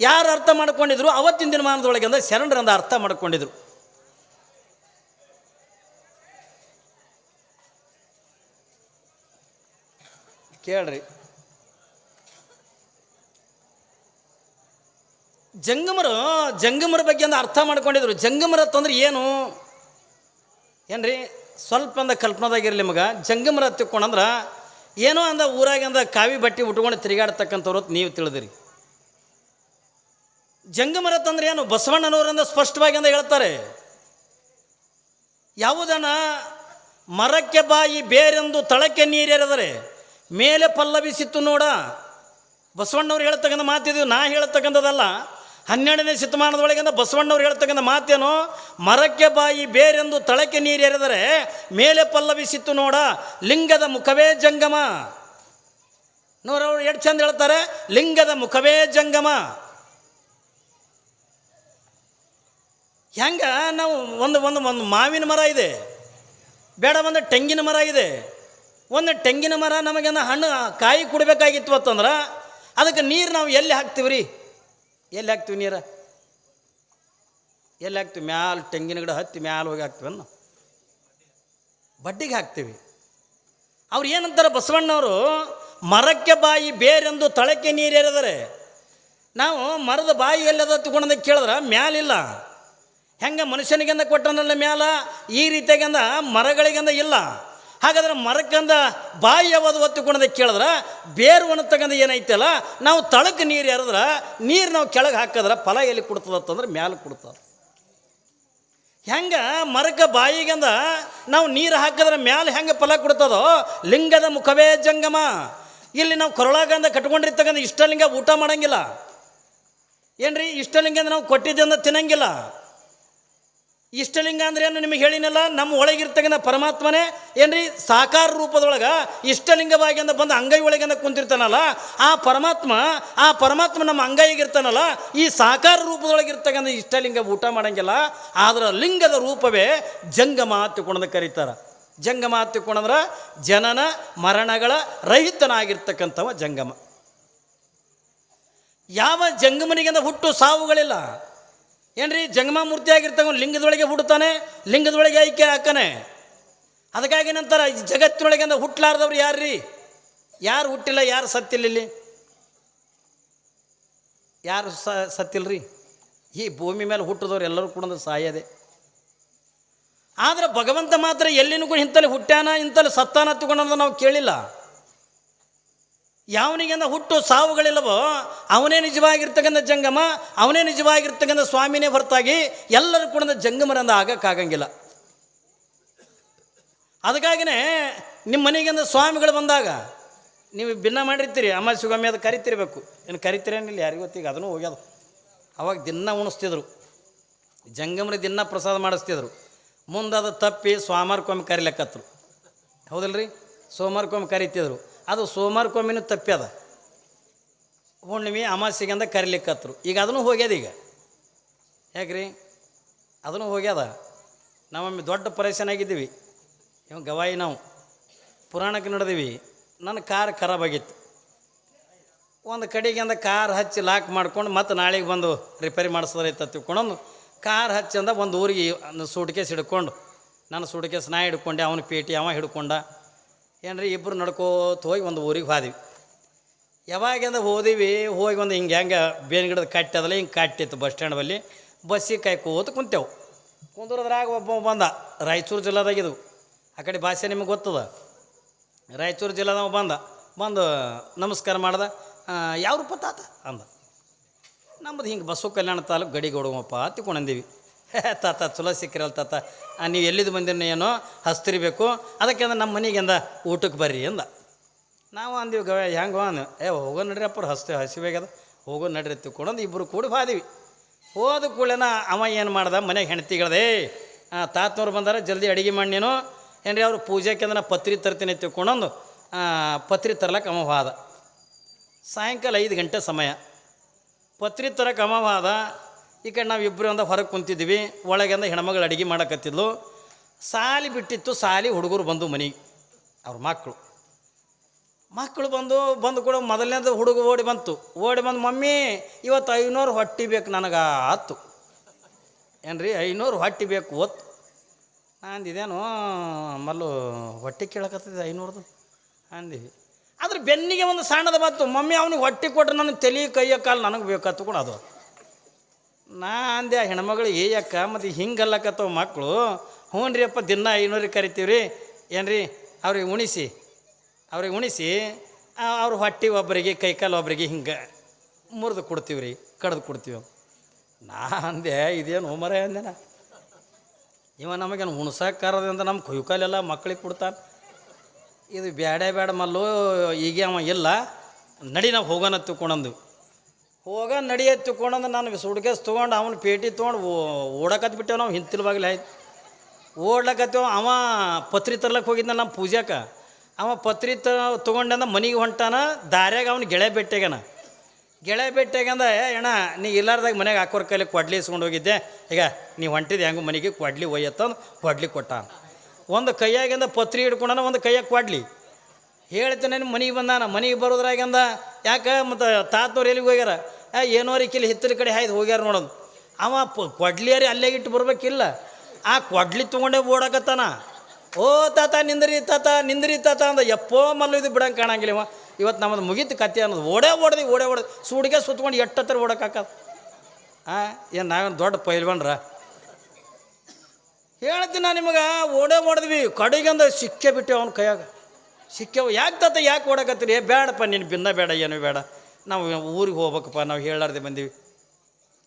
ಯಾರು ಅರ್ಥ ಮಾಡ್ಕೊಂಡಿದ್ರು? ಅವತ್ತಿನ ದಿನಮಾನದೊಳಗೆ ಅಂದ್ರೆ ಶರಣರಂದ ಅರ್ಥ ಮಾಡ್ಕೊಂಡಿದ್ರು. ಕೇಳ್ರಿ. ಜಂಗಮರು, ಜಂಗಮರ ಬಗ್ಗೆ ಒಂದು ಅರ್ಥ ಮಾಡ್ಕೊಂಡಿದ್ರು. ಜಂಗಮರ ತಂದ್ರೆ ಏನು? ಏನ್ರಿ? ಸ್ವಲ್ಪ ಅಂದ ಕಲ್ಪನಾದಾಗಿರಲಿ ನಿಮಗೆ ಜಂಗಮರ ತಿಕ್ಕೊಂಡಂದ್ರೆ ಏನೋ ಅಂದ ಊರಾಗಿಂದ ಕಾವಿ ಬಟ್ಟೆ ಉಟ್ಕೊಂಡು ತಿರುಗಾಡ್ತಕ್ಕಂಥವ್ರು ನೀವು ತಿಳಿದಿರಿ. ಜಂಗಮರ ತಂದ್ರೆ ಏನು? ಬಸವಣ್ಣನವರಿಂದ ಸ್ಪಷ್ಟವಾಗಿ ಅಂತ ಹೇಳ್ತಾರೆ. ಯಾವುದನ್ನ ಮರಕ್ಕೆ ಬಾಯಿ ಬೇರೆಂದು ತಳಕ್ಕೆ ನೀರೆರೆದರೆ ಮೇಲೆ ಪಲ್ಲವಿಸಿತ್ತು ನೋಡ. ಬಸವಣ್ಣವ್ರು ಹೇಳ್ತಕ್ಕಂಥ ಮಾತಿದ್ದು ನಾ ಹೇಳ್ತಕ್ಕಂಥದ್ದಲ್ಲ. ಹನ್ನೆರಡನೇ ಶತಮಾನದೊಳಗಿಂದ ಬಸವಣ್ಣವ್ರು ಹೇಳ್ತಕ್ಕಂಥ ಮಾತೇನು? ಮರಕ್ಕೆ ಬಾಯಿ ಬೇರೆಂದು ತಳಕ್ಕೆ ನೀರೆರೆದರೆ ಮೇಲೆ ಪಲ್ಲವಿಸಿತ್ತು ನೋಡ. ಲಿಂಗದ ಮುಖವೇ ಜಂಗಮ. ನೋಡವ್ರು ಎಷ್ಟು ಚಂದ ಹೇಳ್ತಾರೆ? ಲಿಂಗದ ಮುಖವೇ ಜಂಗಮ. ಹೆಂಗ? ನಾವು ಒಂದು ಒಂದು ಒಂದು ಮಾವಿನ ಮರ ಇದೆ. ಬೇಡ ಒಂದು ತೆಂಗಿನ ಮರ ಇದೆ. ಒಂದು ತೆಂಗಿನ ಮರ ನಮಗೇನು ಹಣ್ಣು ಕಾಯಿ ಕೊಡಬೇಕಾಗಿತ್ತು ಅಂತಂದ್ರೆ ಅದಕ್ಕೆ ನೀರು ನಾವು ಎಲ್ಲಿ ಹಾಕ್ತೀವಿ ರೀ ಎಲ್ಲಿ ಹಾಕ್ತೀವಿ ನೀರು? ಎಲ್ಲಿ ಹಾಕ್ತೀವಿ? ಮ್ಯಾಲ ತೆಂಗಿನ ಗಿಡ ಹತ್ತಿ ಮ್ಯಾಲ ಹೋಗಿ ಹಾಕ್ತೀವಿ ನಾವು ಬಡ್ಡಿಗೆ ಹಾಕ್ತೀವಿ. ಅವ್ರು ಏನಂತಾರೆ ಬಸವಣ್ಣವರು? ಮರಕ್ಕೆ ಬಾಯಿ ಬೇರೆಂದು ತಳಕ್ಕೆ ನೀರು ಎರೆದರೆ ನಾವು ಮರದ ಬಾಯಿ ಎಲ್ಲದ ತಗೊಂಡಂದ ಕೇಳಿದ್ರೆ? ಮ್ಯಾಲಿಲ್ಲ ಹೆಂಗೆ ಮನುಷ್ಯನಿಗೆಂದ ಕೊಟ್ಟನಲ್ಲ ಮ್ಯಾಲ? ಈ ರೀತಿಯಾಗಂದ ಮರಗಳಿಗಂದ ಇಲ್ಲ. ಹಾಗಾದ್ರೆ ಮರಕ್ಕಂದ ಬಾಯಿ ಯಾವುದು ಒತ್ತುಕೊಂಡದ ಕೇಳಿದ್ರೆ ಬೇರು ತಗಂದ ಏನೈತಲ್ಲ, ನಾವು ತಳಕ್ಕೆ ನೀರು ಎರೆದ್ರೆ ನೀರು ನಾವು ಕೆಳಗೆ ಹಾಕಿದ್ರೆ ಫಲ ಎಲ್ಲಿ ಕೊಡ್ತದತ್ತಂದ್ರೆ ಮ್ಯಾಲೆ ಕೊಡ್ತದೆ. ಹೆಂಗೆ ಮರಕ್ಕೆ ಬಾಯಿಗಂದ ನಾವು ನೀರು ಹಾಕಿದ್ರೆ ಮ್ಯಾಲೆ ಹೆಂಗೆ ಫಲ ಕೊಡ್ತದೋ? ಲಿಂಗದ ಮುಖವೇ ಜಂಗಮ. ಇಲ್ಲಿ ನಾವು ಕೊರಳಾಗಂದ ಕಟ್ಕೊಂಡಿರ್ತಕ್ಕಂಥ ಇಷ್ಟಲಿಂಗ ಊಟ ಮಾಡೋಂಗಿಲ್ಲ. ಏನ್ರಿ? ಇಷ್ಟಲಿಂಗ ನಾವು ಕೊಟ್ಟಿದ್ದಂದ ತಿನ್ನಂಗಿಲ್ಲ. ಇಷ್ಟಲಿಂಗ ಅಂದ್ರೆ ಏನು ನಿಮಗೆ ಹೇಳಿನಲ್ಲ? ನಮ್ಮ ಒಳಗಿರ್ತಕ್ಕಂಥ ಪರಮಾತ್ಮನೇ. ಏನ್ರಿ? ಸಾಕಾರ ರೂಪದೊಳಗೆ ಇಷ್ಟಲಿಂಗವಾಗಿ ಅಂದ ಬಂದು ಅಂಗೈ ಒಳಗಿಂದ ಕುಂತಿರ್ತಾನಲ್ಲ, ಆ ಪರಮಾತ್ಮ ಆ ಪರಮಾತ್ಮ ನಮ್ಮ ಅಂಗೈಗಿರ್ತಾನಲ್ಲ ಈ ಸಾಕಾರ ರೂಪದೊಳಗಿರ್ತಕ್ಕಂಥ ಇಷ್ಟಲಿಂಗ ಊಟ ಮಾಡಂಗಿಲ್ಲ. ಆದ್ರೆ ಲಿಂಗದ ರೂಪವೇ ಜಂಗಮ ಹತ್ತಿಕೊಂಡಂದು ಕರೀತಾರೆ. ಜಂಗಮ ತಿಳ್ಕೊಂಡಂದ್ರೆ ಜನನ, ಮರಣಗಳ ರಹಿತನಾಗಿರ್ತಕ್ಕಂಥವ ಜಂಗಮ. ಯಾವ ಜಂಗಮನಿಗೆಂದ ಹುಟ್ಟು ಸಾವುಗಳಿಲ್ಲ. ಏನ್ರಿ? ಜಂಗಮ ಮೂರ್ತಿ ಆಗಿರ್ತಕ್ಕ ಲಿಂಗದೊಳಗೆ ಹುಡ್ತಾನೆ ಲಿಂಗದೊಳಗೆ ಐಕ್ಯ ಹಾಕನೆ ಅದಕ್ಕಾಗಿ ನಂತರ ಜಗತ್ತಿನೊಳಗೆ ಅಂದ್ರೆ ಹುಟ್ಟಲಾರ್ದವ್ರು ಯಾರ್ರಿ? ಯಾರು ಹುಟ್ಟಿಲ್ಲ, ಯಾರು ಸತ್ತಿಲ್ಲ ಯಾರು ಸ, ಸತ್ತಿಲ್ರಿ? ಈ ಭೂಮಿ ಮೇಲೆ ಹುಟ್ಟಿದವ್ರು ಎಲ್ಲರೂ ಕೂಡ ಸಾಯದೆ. ಆದ್ರೆ ಭಗವಂತ ಮಾತ್ರ ಎಲ್ಲಿನೂ ಕೂಡ ಇಂಥಲ್ಲಿ ಹುಟ್ಟ್ಯಾನ, ಇಂಥಲ್ಲಿ ಸತ್ತಾನ ತಗೊಂಡು ನಾವು ಕೇಳಿಲ್ಲ. ಯಾವನಿಗೆಂದ ಹುಟ್ಟು ಸಾವುಗಳಿಲ್ಲವೋ ಅವನೇ ನಿಜವಾಗಿರ್ತಕ್ಕಂಥ ಜಂಗಮ, ಅವನೇ ನಿಜವಾಗಿರ್ತಕ್ಕಂಥ ಸ್ವಾಮಿನೇ ಹೊರತಾಗಿ ಎಲ್ಲರೂ ಕೂಡ ಜಂಗಮರಂದ ಆಗೋಕ್ಕಾಗಂಗಿಲ್ಲ. ಅದಕ್ಕಾಗಿನೇ ನಿಮ್ಮ ಮನೆಗಿಂದ ಸ್ವಾಮಿಗಳು ಬಂದಾಗ ನೀವು ಭಿನ್ನ ಮಾಡಿರ್ತೀರಿ ಅಮ್ಮ ಸುಗಮಿ ಅದು ಕರಿತಿರ್ಬೇಕು. ಏನು ಕರಿತೀರೇನಿಲ್ಲ, ಯಾರಿಗೂ ಗೊತ್ತೀಗ ಅದನ್ನು ಹೋಗ್ಯದು ಅವಾಗ ದಿನ ಉಣಿಸ್ತಿದ್ರು. ಜಂಗಮರಿ ದಿನ ಪ್ರಸಾದ ಮಾಡಿಸ್ತಿದ್ರು. ಮುಂದೆ ಅದು ತಪ್ಪಿ ಸೋಮವಾರಕ್ಕೊಮ್ಮೆ ಕರಿಲೆಕ್ಕತ್ರು. ಹೌದಲ್ರಿ? ಸೋಮವಾರಕ್ಕೊಮ್ಮೆ ಕರಿತಿದ್ರು. ಅದು ಸೋಮವಾರಕ್ಕೊಮ್ಮೆನೂ ತಪ್ಪ್ಯದ ಹುಣ್ಣಿಮೆ ಅಮಾಸಿಗೆ ಅಂದ ಕರಿಲಿಕ್ಕತ್ರು. ಈಗ ಅದನ್ನು ಹೋಗ್ಯದ ಈಗ. ಯಾಕ್ರಿ? ಅದನ್ನು ಹೋಗ್ಯದ. ನಾವೊಮ್ಮೆ ದೊಡ್ಡ ಪರೇಶಾನ್ ಆಗಿದ್ದೀವಿ ಇವ್ ಗವಾಯಿ ನಾವು. ಪುರಾಣಕ್ಕೆ ನಡೆದೀವಿ. ನನ್ನ ಕಾರ್ ಖರಾಬ್ ಆಗಿತ್ತು. ಒಂದು ಕಡೆಗೆ ಅಂದ ಕಾರ್ ಹಚ್ಚಿ ಲಾಕ್ ಮಾಡ್ಕೊಂಡು ಮತ್ತೆ ನಾಳೆಗೆ ಬಂದು ರಿಪೇರಿ ಮಾಡಿಸಿದ್ರೆ ಇತ್ತ ತಿಳ್ಕೊಂಡು ಕಾರ್ ಹಚ್ಚಿ ಅಂದ ಒಂದು ಊರಿಗೆ ಸೂಟ್ಕೇಸ್ ಹಿಡ್ಕೊಂಡು, ನನ್ನ ಸೂಟ್ಕೇಸ್ ನಾ ಹಿಡ್ಕೊಂಡೆ, ಅವನ ಪೇಟಿ ಅವ ಹಿಡ್ಕೊಂಡ. ಏನ್ರಿ ಇಬ್ಬರು ನಡ್ಕೋತ ಹೋಗಿ ಒಂದು ಊರಿಗೆ ಹೋದ್ವಿ. ಯಾವಾಗಿಂದ ಹೋದಿವಿ, ಹೋಗಿ ಒಂದು ಹಿಂಗೆ ಹೆಂಗೆ ಬೇವಿನ ಗಿಡದ ಕಟ್ಟಿ ಅದಲ್ಲ, ಹಿಂಗೆ ಕಟ್ಟಿತ್ತು ಬಸ್ ಸ್ಟ್ಯಾಂಡ್ ಬಲ್ಲಿ. ಬಸ್ಸಿಗೆ ಕೂತು ಕುಂತೇವು. ಕುಂದ್ರದ್ರಾಗ ಒಬ್ಬ ಬಂದ, ರಾಯಚೂರು ಜಿಲ್ಲಾದಾಗಿದ್ದು ಆ ಕಡೆ ಭಾಷೆ ನಿಮಗೆ ಗೊತ್ತದ? ರಾಯಚೂರು ಜಿಲ್ಲಾದವ ಬಂದ, ಬಂದು ನಮಸ್ಕಾರ ಮಾಡ್ದ ಯಾವ ರೂಪ ತಾತ? ಅಂದ. ನಮ್ಮದು ಹಿಂಗೆ ಬಸ್ಸು ಕಲ್ಯಾಣ ತಾಲೂಕು ಅತ್ತಿ ತಿಳ್ಕೊಂಡಂದೀವಿ (laughs) ತಾತ, ಚಲೋ ಸಿಕ್ಕಿರಲ್ಲ ತಾತ. ನೀವು ಎಲ್ಲಿದ್ದು ಬಂದಿರೋ ಏನೋ ಹಸ್ತಿರ್ಬೇಕು. ಅದಕ್ಕೆ ಅಂದ್ರೆ ನಮ್ಮ ಮನೆಗೆ ಅಂದ ಊಟಕ್ಕೆ ಬರ್ರಿ ಅಂದ. ನಾವು ಅಂದೀವಿ ಗವ ಹೆಂಗೆ ಅಂದ, ಏ, ಹೋಗೋ ನಡ್ರಿ ಅಪ್ಪರು, ಹಸ್ತಿ ಹಸಿವಾಗ್ಯದ ಹೋಗೋ ನಡ್ರಿ ತಿಳ್ಕೊಂಡು ಇಬ್ಬರು ಕೂಡಿ ಬಾದೀವಿ. ಹೋದ ಕೂಡಲೇನ ಅವ ಏನು ಮಾಡ್ದ ಮನೆಗೆ ಹೆಂಡ್ತಿಗಳದೇ ತಾತನವ್ರು ಬಂದಾರ, ಜಲ್ದಿ ಅಡುಗೆ ಮಾಡಿ ನೀನು. ಏನ್ರಿ, ಅವ್ರು ಪೂಜೆಗೆ ಅಂದ್ರೆ ಪತ್ರಿ ತರ್ತೀನಿ ತಿಳ್ಕೊಂಡೊಂದು ಪತ್ರಿ ತರ್ಲಕ್ಕೆ ಅಮ್ಮ ಸಾಯಂಕಾಲ ಐದು ಗಂಟೆ ಸಮಯ. ಪತ್ರಿ ತರಕ್ಕೆ ಅಮ್ಮ ಈ ಕಡೆ ನಾವು ಇಬ್ಬರು ಅಂದ ಹೊರಗೆ ಕುಂತಿದ್ವಿ. ಒಳಗಿಂದ ಹೆಣ್ಮಗಳು ಅಡುಗೆ ಮಾಡಕತ್ತಿದ್ಲು. ಸಾಲಿ ಬಿಟ್ಟಿತ್ತು, ಸಾಲಿ ಹುಡುಗರು ಬಂದು ಮನೆಗೆ ಅವ್ರ ಮಕ್ಕಳು ಮಕ್ಕಳು ಬಂದು ಬಂದು ಕೂಡ ಮೊದಲನೇದು ಹುಡುಗ ಓಡಿ ಬಂತು. ಓಡಿ ಬಂದು, ಮಮ್ಮಿ, ಇವತ್ತು ಐನೂರು ಹೊಟ್ಟಿ ಬೇಕು ನನಗೆ ಆತು. ಏನ್ರಿ, ಐನೂರು ಹೊಟ್ಟಿ ಬೇಕು ಒತ್ತು ಅಂದಿದೇನು ಮಲ್ಲು ಹೊಟ್ಟೆ ಕೇಳಕತ್ತಿದೆ ಐನೂರದು. ಅಂದಿವಿ. ಅದ್ರ ಬೆನ್ನಿಗೆ ಒಂದು ಸಣ್ಣದ ಬಂತು ಮಮ್ಮಿ, ಅವನಿಗೆ ಹೊಟ್ಟೆ ಕೊಟ್ಟರೆ ನನಗೆ ತಲೆ, ಕೈಯ, ಕಾಲು ನನಗೆ ಬೇಕಾತು ಕೂಡ ಅದು. ನಾ ಅಂದೆ ಆ ಹೆಣ್ಮಗಳು ಏಯಕ್ಕ ಮತ್ತು ಹಿಂಗಲ್ಲಕತ್ತವ ಮಕ್ಕಳು ಹ್ಞೂ ರೀ ಅಪ್ಪ, ದಿನ ಐನೂರಿಗೆ ಕರಿತೀವಿ ರೀ ಏನು ರೀ ಅವ್ರಿಗೆ ಉಣಿಸಿ. ಅವ್ರಿಗೆ ಉಣಿಸಿ ಅವ್ರ ಹೊಟ್ಟೆ ಒಬ್ಬರಿಗೆ ಕೈಕಾಲು ಒಬ್ಬರಿಗೆ ಹಿಂಗೆ ಮುರಿದು ಕೊಡ್ತೀವಿ ರೀ ಕಡ್ದು ಕೊಡ್ತೀವಿ. ನಾ ಅಂದೆ, ಇದೇನು ಮರ? ಅಂದೆ ನಾ. ಇವ ನಮಗೇನು ಉಣ್ಸಕ್ಕಾರದಿಂದ ನಮ್ಮ ಕೊಯ್ಕಾಲೆಲ್ಲ ಮಕ್ಳಿಗೆ ಕೊಡ್ತಾನೆ ಇದು ಬೇಡ ಬೇಡ ಮಲ್ಲು, ಈಗ ಅವ ಇಲ್ಲ. ನಡಿ ನಾವು ಹೋಗೋಣ ತಿಳ್ಕೊಂಡಂದು ಹೋಗ ನಡಿಯತ್ ತಿಳ್ಕೊಂಡಂದ್ರೆ ನಾನು ಸುಡ್ಕೇಸ್ ತೊಗೊಂಡು ಅವನು ಪೇಟಿ ತೊಗೊಂಡು ಓಡಕತ್ ಬಿಟ್ಟೆವು ನಾವು ಹಿಂತಿಲ್ ಬಾಗಿಲು ಆಯ್ತು. ಓಡ್ಲಕತ್ತೇವ, ಅವ ಪತ್ರಿ ತರ್ಲಕ್ಕೆ ಹೋಗಿದ್ನ ನಮ್ಮ ಪೂಜಾಕ. ಅವ ಪತ್ರಿ ತ, ತೊಗೊಂಡಂದ ಮನೆಗೆ ಹೊಂಟಾನ, ದಾರ್ಯಾಗ ಅವ್ನು ಗೆಳೆ ಬೆಟ್ಟೆಗನ. ಗೆಳೆ ಬೆಟ್ಟೆಗಂದ ಅಣ್ಣ, ನೀ ಇಲ್ಲಾರ್ದಾಗ ಮನೆಗೆ ಹಾಕೋರ್ ಕೈಲಿ ಕೊಡ್ಲಿ ಇಸ್ಕೊಂಡು ಹೋಗಿದ್ದೆ. ಈಗ ನೀ ಹೊಂಟಿದ್ದು ಹೆಂಗೆ ಮನೆಗೆ ಕೊಡ್ಲಿ ಒಯ್ಯತ್ತಂದು ಕೊಡ್ಲಿ ಕೊಟ್ಟ ಒಂದು ಕೈಯಾಗಿಂದ ಪತ್ರಿ ಹಿಡ್ಕೊಂಡನ ಒಂದು ಕೈಯಾಗ ಕೊಡ್ಲಿ ಹೇಳ್ತೇನೆ ಮನೆಗೆ ಬಂದಾನ. ಮನೆಗೆ ಬರೋದ್ರಾಗಂದ ಯಾಕೆ ಮತ್ತು ತಾತನವ್ರು ಎಲ್ಲಿಗೆ ಹೋಗ್ಯಾರ? ಏನೋರಿ ಕಿಲ್ಲಿ ಹಿತ್ತಲ ಕಡೆ ಹಾಯ್ದು ಹೋಗ್ಯಾರ ನೋಡೋದು. ಅವ ಕೊಡ್ಲಿಯರಿ ಅಲ್ಲೇ ಇಟ್ಟು ಬರ್ಬೇಕಿಲ್ಲ. ಆ ಕೊಡ್ಲಿ ತೊಗೊಂಡೇ ಓಡಾಕತ್ತಾನ. ಓ, ತಾತ, ನಿಂದ್ರಿ ತಾತ ನಿಂದ್ರಿ, ತಾತ ಅಂದ. ಎಪ್ಪೋ ಮಲ್ಲು ಇದು ಬಿಡಂಗೆ ಕಾಣಂಗಿಲ್ಲ ಇವ. ಇವತ್ತು ನಮ್ಮದು ಮುಗೀತು ಕತೆ ಅನ್ನೋದು. ಓಡೇ ಓಡ್ದಿ, ಓಡೇ ಓಡ್ದು. ಸೂಡಿಗೆ ಸುತ್ಕೊಂಡು ಎಟ್ಟತ್ತರ ಹತ್ರ ಹಾಂ ಏನು ನಾವೇನು ದೊಡ್ಡ ಪೈಲ್ವನ್ರ? ಹೇಳ್ತೀನಿ ನಾನು ನಿಮಗೆ, ಓಡೇ ಓಡಿದ್ವಿ. ಕಡೆಗಂದ ಸಿಕ್ಕೇ ಬಿಟ್ಟೆ ಅವ್ನ ಕೈಯಾಗ. ಸಿಕ್ಕೇವು ಯಾಕೆ ತಾತ ಯಾಕೆ ಓಡಕತ್ತೀರಿ? ಏ ಬೇಡಪ್ಪ ನೀನು ಭಿನ್ನ ಬೇಡ, ಏನು ಬೇಡ. ನಾವು ಊರಿಗೆ ಹೋಗ್ಬೇಕಪ್ಪ, ನಾವು ಹೇಳಾರ್ದೆ ಬಂದೀವಿ.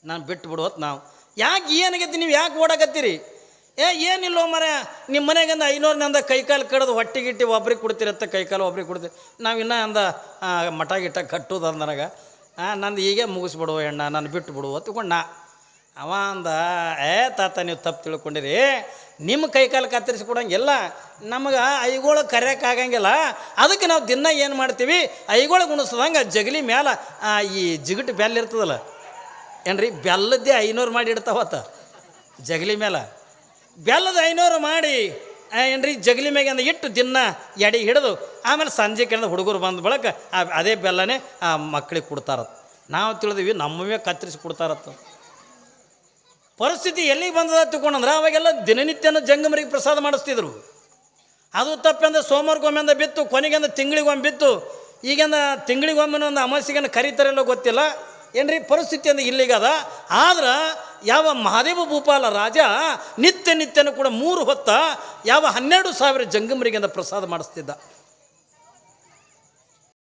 ನಾನು ಬಿಟ್ಟು ಬಿಡುವತ್ ನಾವು. ಯಾಕೆ ಏನಾಗೈತಿ ನೀವು ಯಾಕೆ ಓಡಾಕತ್ತೀರಿ? ಏ, ಏನಿಲ್ಲೋ ಮರ ನಿಮ್ಮ ಮನೆಗಂದ ನಂದ ಕೈಕಾಲು ಕಡ್ದು ಹೊಟ್ಟೆ ಗಿಟ್ಟಿ ಒಬ್ರಿಗೆ ಕೊಡ್ತಿರತ್ತೆ ಕೈಕಾಲು ಒಬ್ರಿಗೆ ಕೊಡ್ತೀರಿ. ನಾವು ಇನ್ನೂ ಅಂದ ಮಠ ಗಿಟ್ಟ ಕಟ್ಟುದು ನನಗೆ. ನಂದು ಹೀಗೆ ಮುಗಿಸ್ಬಿಡುವ ಅಣ್ಣ, ನಾನು ಬಿಟ್ಟು ಬಿಡುವ ತಗೊಂಡು ನಾ ಅವ ಅಂದ, ಏ ತಾತ, ನೀವು ತಪ್ಪು ತಿಳ್ಕೊಂಡಿರಿ. ನಿಮ್ಮ ಕೈಕಾಲು ಕತ್ತರಿಸಿ ಕೊಡಂಗಿಲ್ಲ ನಮಗೆ ಐಗೋಳು ಕರೆಯೋಕ್ಕಾಗಂಗಿಲ್ಲ ಅದಕ್ಕೆ ನಾವು ದಿನ ಏನು ಮಾಡ್ತೀವಿ? ಐಗೋಳು ಗುಣಿಸ್ದಂಗೆ ಜಗಲಿ ಮೇಲೆ ಈ ಜಿಗಟ್ ಬೆಲ್ಲ ಇರ್ತದಲ್ಲ. ಏನ್ರಿ? ಬೆಲ್ಲದ್ದೇ ಐನೂರು ಮಾಡಿ ಇಡ್ತಾವತ್ತ ಜಗಲಿ ಮೇಲೆ ಬೆಲ್ಲದ ಐನೂರು ಮಾಡಿ ಏನ್ರಿ? ಜಗಲಿ ಮೇಗಿಂದ ಇಟ್ಟು ದಿನ ಎಡೆ ಹಿಡಿದು, ಆಮೇಲೆ ಸಂಜೆ ಕೆಳದ ಹುಡುಗರು ಬಂದ ಬಳಕ ಅದೇ ಬೆಲ್ಲನೇ ಆ ಮಕ್ಕಳಿಗೆ ಕೊಡ್ತಾರತ್ತ. ನಾವು ತಿಳಿದ್ವಿ ನಮ್ಮವೇ ಕತ್ತರಿಸಿ ಕೊಡ್ತಾರತ್ತ. ಪರಿಸ್ಥಿತಿ ಎಲ್ಲಿಗೆ ಬಂದದ ತಿಳ್ಕೊಂಡಂದ್ರೆ ಅವಾಗೆಲ್ಲ ದಿನನಿತ್ಯನ ಜಂಗಮರಿಗೆ ಪ್ರಸಾದ ಮಾಡಿಸ್ತಿದ್ರು. ಅದು ತಪ್ಪೆಂದ್ರೆ ಸೋಮವಾರಕ್ಕೊಮ್ಮೆಂದ ಬಿತ್ತು, ಕೊನೆಗೆಂದ ತಿಂಗಳಿಗೊಮ್ಮೆ ಬಿತ್ತು. ಈಗಿಂದ ತಿಂಗಳಿಗೊಮ್ಮೆ ಒಂದು ಅಮಾಸಿಗೆನ ಕರೀತಾರೆಲ್ಲೋ ಗೊತ್ತಿಲ್ಲ. ಏನ್ರಿ ಪರಿಸ್ಥಿತಿ ಅಂದ್ರೆ ಇಲ್ಲಿಗದ ಆದ್ರೆ ಯಾವ ಮಹಾದೇವ ಭೂಪಾಲ ರಾಜ ನಿತ್ಯ ನಿತ್ಯನೂ ಕೂಡ ಮೂರು ಹೊತ್ತ ಯಾವ ಹನ್ನೆರಡು ಸಾವಿರ ಜಂಗಮರಿಗೆಂದ ಪ್ರಸಾದ ಮಾಡಿಸ್ತಿದ್ದ.